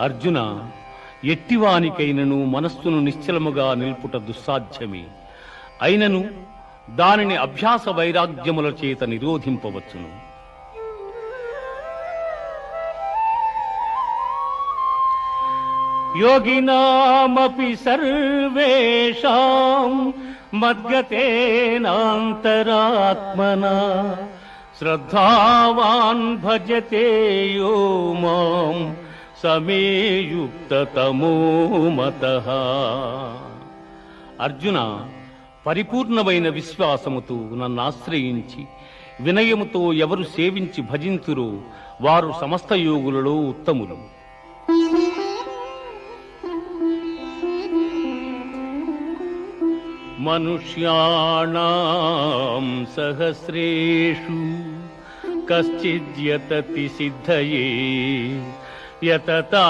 అర్జున ఎట్టివానికైనను మనస్సును నిశ్చలముగా నిల్పుట దుస్సాధ్యమే. అయినను దానిని అభ్యాస వైరాగ్యముల చేత నిరోధింపవచ్చును. యోగినామపి సర్వేషాం మద్గతేనాంతరాత్మనా. శ్రద్ధావాన్ భజతే యో సమేయుక్తతమో మత. అర్జున పరిపూర్ణమైన విశ్వాసముతో నన్ను ఆశ్రయించి వినయముతో ఎవరు సేవించి భజింతురో వారు సమస్త యోగులలో ఉత్తములు. మనుష్యాణం సహస్రేషు కశ్చిద్యతతి సిద్ధయే. Yeah, ta-ta.